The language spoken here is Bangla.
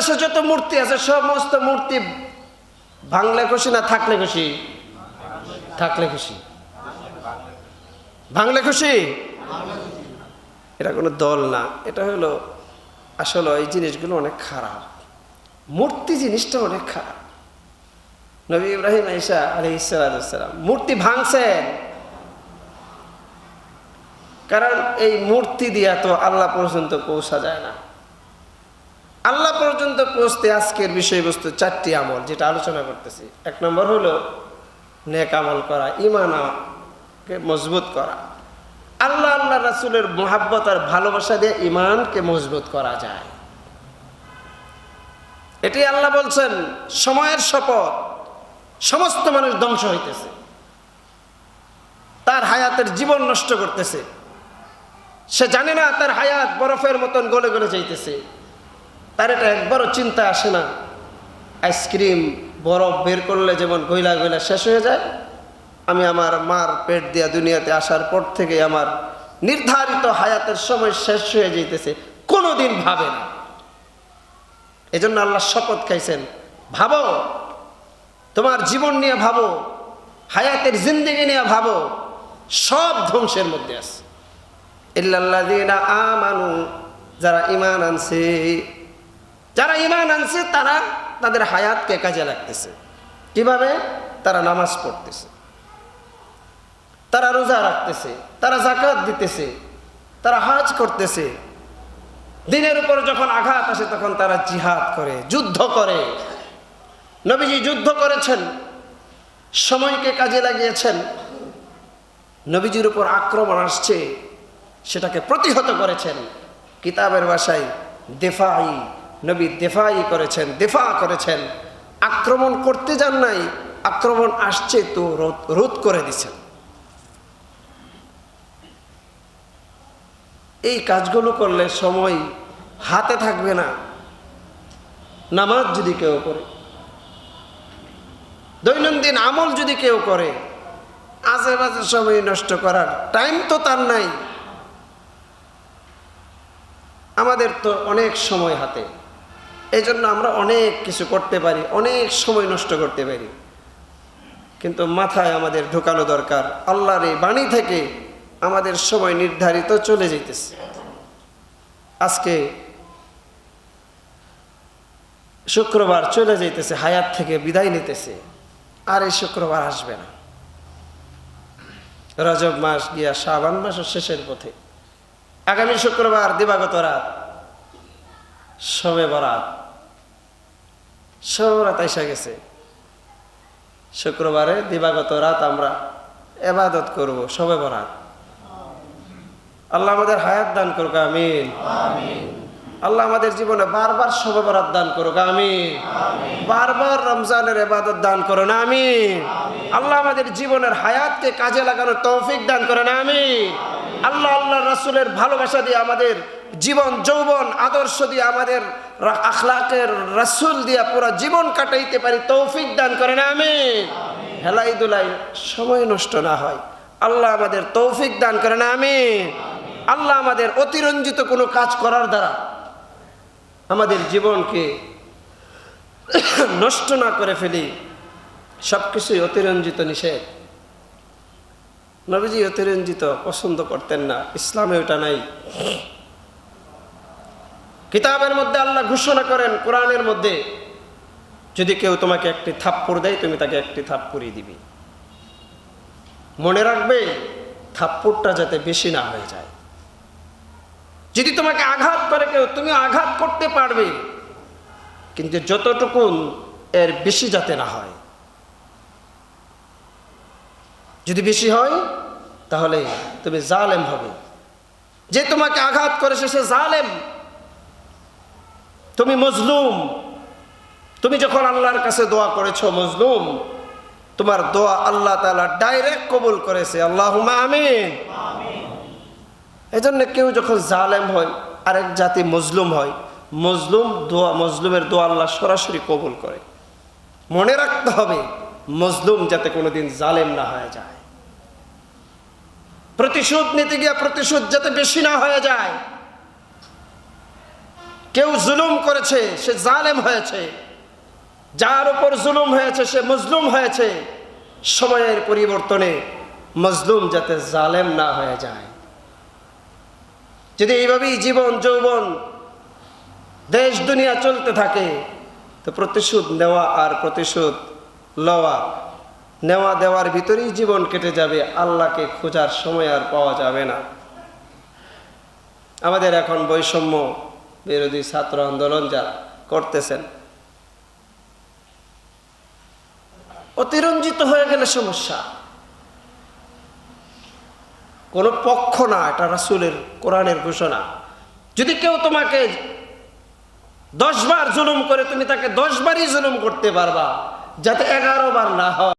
বাংলাদেশে যত মূর্তি আছে, সমস্ত মূর্তি ভাঙলে খুশি না থাকলে খুশি? থাকলে খুশি। ভাঙলে খুশি? এটা কোনো দল না, এটা হলো আসলে এই জিনিসগুলো অনেক খারাপ। মূর্তি জিনিসটা অনেক খারাপ। নবী ইব্রাহিম আইসা আলি ইসালাম মূর্তি ভাঙছেন। কারণ এই মূর্তি দিয়া তো আল্লাহ পর্যন্ত পৌঁছা যায় না। আল্লাহ পর্যন্ত পৌঁছতে আজকের বিষয়বস্তু চারটি আমল যেটা আলোচনা করতেছি। এক নম্বর হলো নেক আমল করা ইমানকে মজবুত করা। আল্লাহ আল্লাহ রাসুলের মোহাব্বত আর ভালোবাসা দিয়ে ইমানকে মজবুত করা যায়। এটি আল্লাহ বলছেন, সময়ের শপথ, সমস্ত মানুষ ধ্বংস হইতেছে। তার হায়াতের জীবন নষ্ট করতেছে। সে জানে না তার হায়াত বরফের মতন গলে গলে যাইতেছে। তার এটা একবারও চিন্তা আসে না। আইসক্রিম বরফ বের করলে যেমন গইলা গইলা শেষ হয়ে যায়, আমি আমার মার পেট দিয়া দুনিয়াতে আসার পর থেকে আমার নির্ধারিত হায়াতের সময় শেষ হয়ে যাইতেছে, কোনোদিন ভাবে না। এজন্য আল্লাহ শপথ খাইছেন, ভাবো, তোমার জীবন নিয়ে ভাবো, হায়াতের জিন্দিগি নিয়ে ভাবো, সব ধ্বংসের মধ্যে আছে। ইল্লাল্লাযীনা আমানু, যারা ইমান আনছে যারা ইমান আনছে, তারা তাদের হায়াতকে কাজে লাগতেছে। কীভাবে? তারা নামাজ পড়তেছে। তারা রোজা রাখতেছে, তারা জাকাত দিতেছে, তারা হাজ করতেছে। দিনের উপর যখন আঘাত আসে, তখন তারা জিহাদ করে, যুদ্ধ করে। নবীজি যুদ্ধ করেছেন, সময়কে কাজে লাগিয়েছেন। নবীজির উপর আক্রমণ আসছে, সেটাকে প্রতিহত করেছেন। কিতাবের ভাষায়, দেফাই। নবী দেফাই করেছেন, দেফা করেছেন। আক্রমণ করতে যান নাই, আক্রমণ আসছে তো রোধ- করে দিচ্ছেন এই কাজগুলো করলে সময় হাতে থাকবে না, নামাজ যদি কেউ করে, দৈনন্দিন আমল যদি কেউ করে, আজে বাজে সময় নষ্ট করার টাইম তো তার নাই। আমাদের তো অনেক সময় হাতে। এই জন্য আমরা অনেক কিছু করতে পারি, অনেক সময় নষ্ট করতে পারি। কিন্তু মাথায় আমাদের ঢোকানো দরকার, আল্লাহর এই বাণী থেকে আমাদের সময় নির্ধারিত চলে যেতেছে আজকে শুক্রবার চলে যাইতেছে, হায়াত থেকে বিদায় নিতেছে, আর এই শুক্রবার আসবে না। রজব মাস গিয়া শ্রাবণ মাসের শেষের পথে, আগামী শুক্রবার দিবাগত রাত, সবে বরাত। সব রাত এসে গেছে। শুক্রবারে দিবাগত রাত আমরা এবাদত করব, সবে বরাত। আল্লাহ আমাদের হায়াত দান করুক, আমিন। আল্লাহ আমাদের জীবনে বারবার সবে বরাত দান করুক, আমিন। বারবার রমজানের এবাদত দান করুন, আমিন। আল্লাহ আমাদের জীবনের হায়াতকে কাজে লাগানোর তৌফিক দান করেন, আমিন। আল্লাহ আল্লাহ রাসূলের ভালোবাসা দিয়ে আমাদের জীবন, যৌবন, আদর্শ দিয়ে আমাদের আখলাকের রাসূল দিয়ে পুরো জীবন কাটাইতে পারি, তৌফিক দান করেন, আমিন। হেলাই দুলাই, সময় নষ্ট না হয়। আল্লাহ আমাদের তৌফিক দান করেন, আমিন। আল্লাহ আমাদের অতিরঞ্জিত কোনো কাজ করার দ্বারা আমাদের জীবনকে নষ্ট না করে ফেলি। সব কিছুই অতিরঞ্জিত, নিষেধ। নবীজি অতিরঞ্জিত, পছন্দ করতেন না। ইসলামে ওটা নাই। কিতাবের মধ্যে আল্লাহ ঘোষণা করেন, কোরআনের মধ্যে, যদি কেউ তোমাকে একটি থাপ্পড় দেয়, তুমি তাকে একটি থাপ্পড়ই দিবি। মনে রাখবে, থাপ্পড়টা যাতে বেশি না হয়ে যায়। যদি তোমাকে আঘাত করে কেউ, তুমি আঘাত করতে পারবে, কিন্তু যতটুকুন এর বেশি যাতে না হয়। যদি বেশি হয়, তাহলে তুমি জালেম হবে। যে তোমাকে আঘাত করেছে, সে জালেম। তুমি মজলুম। তুমি যখন আল্লাহর কাছে দোয়া করেছ মজলুম তোমার দোয়া আল্লাহ তাআলা ডাইরেক্ট কবুল করেছে। আল্লাহ আমিন। এজন্য কেউ যখন জালেম হয় আরেক জাতি মজলুম হয় মজলুম দোয়া মজলুমের দোয়া আল্লাহ সরাসরি কবুল করে। মনে রাখতে হবে মজলুম যাতে কোনোদিন জালেম না হয়ে যায়। প্রতিশোধ নিতে গিয়ে প্রতিশোধ যাতে বেশি না হয়ে যায়। কেউ জুলুম করেছে, সে জালেম হয়েছে। যার উপর জুলুম হয়েছে, সে মজলুম হয়েছে। সময়ের পরিবর্তনে মজলুম যাতে জালেম না হয়ে যায়। যদি এইভাবেই জীবন, যৌবন, দেশ, দুনিয়া চলতে থাকে, তো প্রতিশোধ নেওয়া আর প্রতিশোধ লওয়া, নেওয়া দেওয়ার ভিতরেই জীবন কেটে যাবে, আল্লাহকে খোঁজার সময় আর পাওয়া যাবে না। আমাদের এখন বৈষম্য বিরোধী ছাত্র আন্দোলন যারা করতেছেন। অতিরঞ্জিত হয়ে গেলে সমস্যা। কোনো পক্ষ না, এটা রাসুলের, কোরআনের ঘোষণা। যদি কেউ তোমাকে দশ বার জুলুম করে, তুমি তাকে দশ বারই জুলুম করতে পারবা, যাতে এগারো বার না হয়।